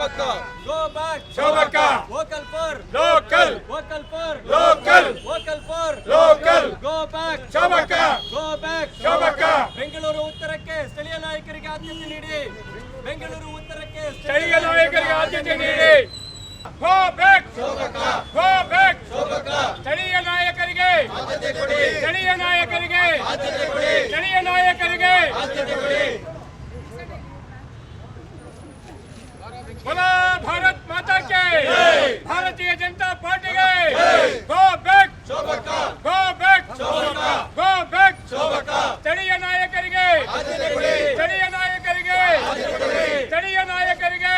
Shobaka. Go back ಶೋಭಕ್ಕ. Vocal for. Local. Vocal for. Local. Vocal for. Local. Go back. ಶೋಭಕ್ಕ. Go back. ಶೋಭಕ್ಕ. Bengaluru ಉತ್ತರಕ್ಕೆ ಸ್ಥಳೀಯ ನಾಯಕರಿಗೆ ಆದ್ಯತೆ ನೀಡಿ. ಬೆಂಗಳೂರು ಉತ್ತರಕ್ಕೆ ಸ್ಥಳೀಯ ನಾಯಕರಿಗೆ ಆದ್ಯತೆ ನೀಡಿ. Go back. ಗೋ ಸ್ಥಳೀಯ ನಾಯಕರಿಗೆ ಸ್ಥಳೀಯ ನಾಯಕರಿಗೆ ಸ್ಥಳೀಯ ನಾಯಕರಿಗೆ.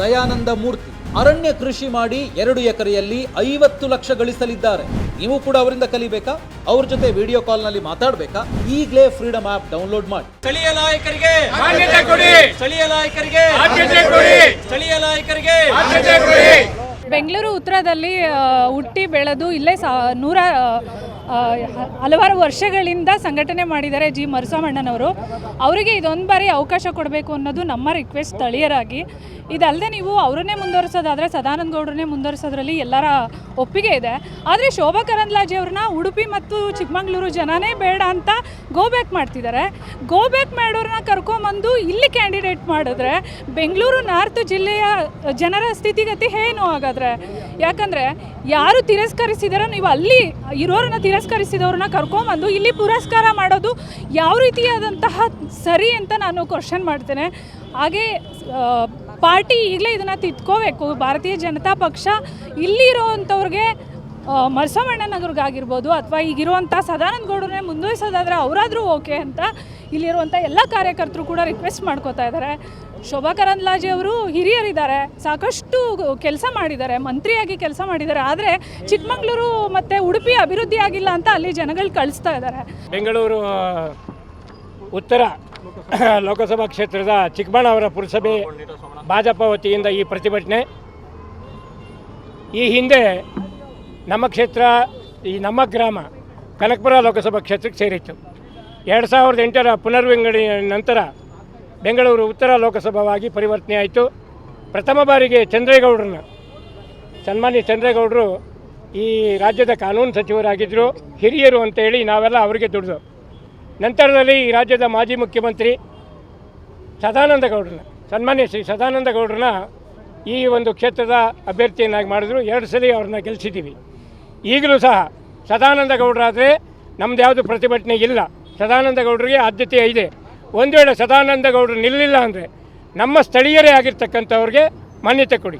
ದಯಾನಂದ ಮೂರ್ತಿ ಅರಣ್ಯ ಕೃಷಿ ಮಾಡಿ ಎರಡು ಎಕರೆಯಲ್ಲಿ ಐವತ್ತು ಲಕ್ಷ ಗಳಿಸಲಿದ್ದಾರೆ. ನೀವು ಕೂಡ ಅವರಿಂದ ಕಲಿಬೇಕಾ? ಅವ್ರ ಜೊತೆ ವಿಡಿಯೋ ಕಾಲ್ನಲ್ಲಿ ಮಾತಾಡಬೇಕಾ? ಈಗಲೇ ಫ್ರೀಡಮ್ ಆಪ್ ಡೌನ್ಲೋಡ್ ಮಾಡಿ. ಸ್ಥಳೀಯ ನಾಯಕರಿಗೆ ಮಾನ್ಯತೆ ಕೊಡಿ. ಸ್ಥಳೀಯ ನಾಯಕರಿಗೆ ಸ್ಥಳೀಯ ನಾಯಕರಿಗೆ. ಬೆಂಗಳೂರು ಉತ್ತರದಲ್ಲಿ ಹುಟ್ಟಿ ಬೆಳೆದು ಇಲ್ಲೇ ಸಾ, ನೂರ ಹಲವಾರು ವರ್ಷಗಳಿಂದ ಸಂಘಟನೆ ಮಾಡಿದ್ದಾರೆ ಜಿ. ಮರುಸಮಣ್ಣನವರು. ಅವರಿಗೆ ಇದೊಂದು ಬಾರಿ ಅವಕಾಶ ಕೊಡಬೇಕು ಅನ್ನೋದು ನಮ್ಮ ರಿಕ್ವೆಸ್ಟ್ ಸ್ಥಳೀಯರಾಗಿ. ಇದಲ್ಲದೆ ನೀವು ಅವರನ್ನೇ ಮುಂದುವರಿಸೋದಾದರೆ, ಸದಾನಂದ ಗೌಡರನ್ನೇ ಮುಂದುವರಿಸೋದ್ರಲ್ಲಿ ಎಲ್ಲರ ಒಪ್ಪಿಗೆ ಇದೆ. ಆದರೆ ಶೋಭಾ ಕರಂದ್ಲಾಜೆ ಅವ್ರನ್ನ ಉಡುಪಿ ಮತ್ತು ಚಿಕ್ಕಮಗಳೂರು ಜನನೇ ಬೇಡ ಅಂತ ಗೋ ಬ್ಯಾಕ್ ಮಾಡ್ತಿದ್ದಾರೆ. ಗೋ ಬ್ಯಾಕ್ ಮಾಡೋರನ್ನ ಕರ್ಕೊಂಬಂದು ಇಲ್ಲಿ ಕ್ಯಾಂಡಿಡೇಟ್ ಮಾಡಿದ್ರೆ ಬೆಂಗಳೂರು ನಾರ್ತ್ ಜಿಲ್ಲೆಯ ಜನರ ಸ್ಥಿತಿಗತಿ ಏನು ಹಾಗಾದರೆ? ಯಾಕಂದರೆ ಯಾರು ತಿರಸ್ಕರಿಸಿದಾರೋ ನೀವು ಅಲ್ಲಿ ಇರೋರನ್ನ ತಿರಸ್ಕರಿಸಿದವ್ರನ್ನ ಕರ್ಕೊಂಬಂದು ಇಲ್ಲಿ ಪುರಸ್ಕಾರ ಮಾಡೋದು ಯಾವ ರೀತಿಯಾದಂತಹ ಸರಿ ಅಂತ ನಾನು ಕ್ವಶನ್ ಮಾಡ್ತೇನೆ. ಹಾಗೆ ಪಾರ್ಟಿ ಈಗಲೇ ಇದನ್ನು ತಿದ್ಕೋಬೇಕು. ಭಾರತೀಯ ಜನತಾ ಪಕ್ಷ ಇಲ್ಲಿರೋವಂಥವ್ರಿಗೆ ಮರ್ಸಮಣ್ಣನವ್ರಿಗಾಗಿರ್ಬೋದು ಅಥವಾ ಈಗಿರುವಂಥ ಸದಾನಂದ ಗೌಡರನ್ನೇ ಮುಂದುವರಿಸೋದಾದರೆ ಅವರಾದರೂ ಓಕೆ ಅಂತ ಇಲ್ಲಿರುವಂಥ ಎಲ್ಲ ಕಾರ್ಯಕರ್ತರು ಕೂಡ ರಿಕ್ವೆಸ್ಟ್ ಮಾಡ್ಕೋತಾ ಇದ್ದಾರೆ. ಶೋಭಾ ಕರಂದ್ಲಾಜೆ ಅವರು ಹಿರಿಯರಿದ್ದಾರೆ ಸಾಕಷ್ಟು ಕೆಲಸ ಮಾಡಿದ್ದಾರೆ ಮಂತ್ರಿಯಾಗಿ ಕೆಲಸ ಮಾಡಿದ್ದಾರೆ ಆದರೆ ಚಿಕ್ಕಮಗಳೂರು ಮತ್ತು ಉಡುಪಿ ಅಭಿವೃದ್ಧಿ ಆಗಿಲ್ಲ ಅಂತ ಅಲ್ಲಿ ಜನಗಳು ಕಳಿಸ್ತಾ ಇದ್ದಾರೆ. ಬೆಂಗಳೂರು ಉತ್ತರ ಲೋಕಸಭಾ ಕ್ಷೇತ್ರದ ಚಿಕ್ಕಬಳ್ಳಾಪುರ ಪುರಸಭೆ ಭಾಜಪ ವತಿಯಿಂದ ಈ ಪ್ರತಿಭಟನೆ. ಈ ಹಿಂದೆ ನಮ್ಮ ಕ್ಷೇತ್ರ, ಈ ನಮ್ಮ ಗ್ರಾಮ ಕನಕಪುರ ಲೋಕಸಭಾ ಕ್ಷೇತ್ರಕ್ಕೆ ಸೇರಿತ್ತು. ಎರಡು ಸಾವಿರದ ಎಂಟರ ಪುನರ್ವಿಂಗಡಣೆ ನಂತರ ಬೆಂಗಳೂರು ಉತ್ತರ ಲೋಕಸಭಾವಾಗಿ ಪರಿವರ್ತನೆ ಆಯಿತು. ಪ್ರಥಮ ಬಾರಿಗೆ ಚಂದ್ರೇಗೌಡರನ್ನ, ಸನ್ಮಾನ್ಯ ಚಂದ್ರೇಗೌಡರು ಈ ರಾಜ್ಯದ ಕಾನೂನು ಸಚಿವರಾಗಿದ್ದರು ಹಿರಿಯರು ಅಂತೇಳಿ ನಾವೆಲ್ಲ ಅವರಿಗೆ ದುಡಿದು. ನಂತರದಲ್ಲಿ ಈ ರಾಜ್ಯದ ಮಾಜಿ ಮುಖ್ಯಮಂತ್ರಿ ಸದಾನಂದ ಗೌಡ್ರನ್ನ, ಸನ್ಮಾನ್ಯ ಶ್ರೀ ಸದಾನಂದ ಗೌಡ್ರನ್ನ ಈ ಒಂದು ಕ್ಷೇತ್ರದ ಅಭ್ಯರ್ಥಿಯನ್ನಾಗಿ ಮಾಡಿದ್ರು. ಎರಡು ಸಲ ಅವ್ರನ್ನ ಗೆಲ್ಲಿಸಿದ್ದೀವಿ ಈಗಲೂ ಸಹ ಸದಾನಂದ ಗೌಡರಾದರೆ ನಮ್ದು ಯಾವುದು ಪ್ರತಿಭಟನೆ ಇಲ್ಲ. ಸದಾನಂದ ಗೌಡರಿಗೆ ಆದ್ಯತೆ ಇದೆ. ಒಂದು ವೇಳೆ ಸದಾನಂದ ಗೌಡರು ನಿಲ್ಲಿಲ್ಲ ಅಂದರೆ ನಮ್ಮ ಸ್ಥಳೀಯರೇ ಆಗಿರ್ತಕ್ಕಂಥವ್ರಿಗೆ ಮಾನ್ಯತೆ ಕೊಡಿ.